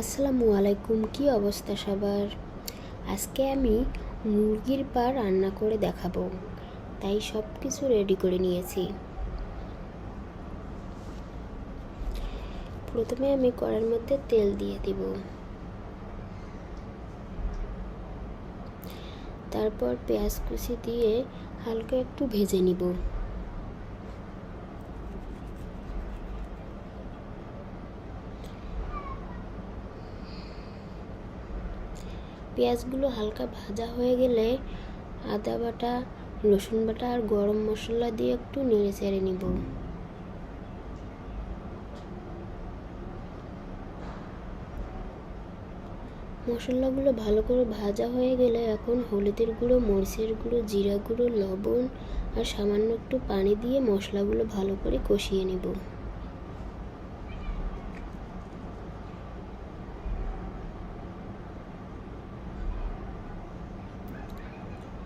আসসালামু আলাইকুম, কি অবস্থা সবার? আজকে আমি মুরগির পা রান্না করে দেখাবো, তাই সব কিছু রেডি করে নিয়েছি। প্রথমে আমি কড়ার মধ্যে তেল দিয়ে দিব। তারপর পেঁয়াজ কুচি দিয়ে হালকা একটু ভেজে নিব। পেঁয়াজগুলো হালকা ভাজা হয়ে গেলে আদা বাটা, রসুন বাটা আর গরম মশলা দিয়ে একটু নেড়ে চেড়ে নিব। মশলাগুলো ভালো করে ভাজা হয়ে গেলে এখন হলুদের গুঁড়ো, মরিচের গুঁড়ো, জিরা গুঁড়ো, লবণ আর সামান্য একটু পানি দিয়ে মশলাগুলো ভালো করে কষিয়ে নেব।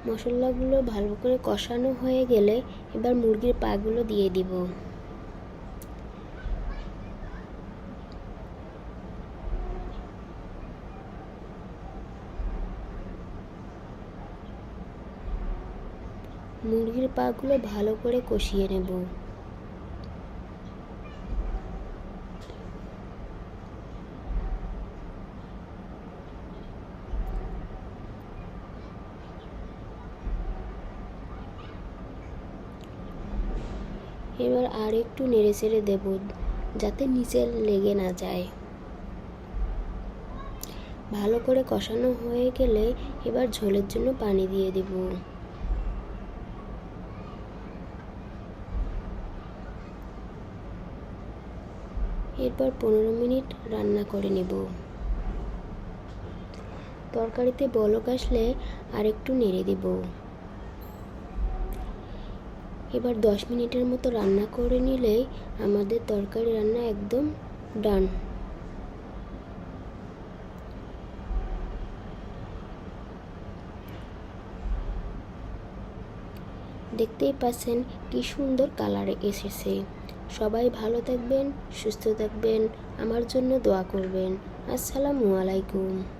মশলাগুলো ভালো করে কষানো হয়ে গেলে এবার মুরগির পাগুলো দিয়ে দিব। মুরগির পাগুলো ভালো করে কষিয়ে নেব। এবার আর একটু নেড়ে চেড়ে দেব, যাতে নিচে লেগে না যায়। ভালো করে কষানো হয়ে গেলে এবার ঝোলের জন্য পানি দিয়ে দেব। এরপর পনেরো মিনিট রান্না করে নেব। তরকারিতে বলক আসলে আর একটু নেড়ে দেব। এবার দশ মিনিটের মতো রান্না করে নিলেই আমাদের তরকারি রান্না একদম ডান। দেখতেই পাচ্ছেন কি সুন্দর কালার এসেছে। সবাই ভালো থাকবেন, সুস্থ থাকবেন, আমার জন্য দোয়া করবেন। আসসালামু আলাইকুম।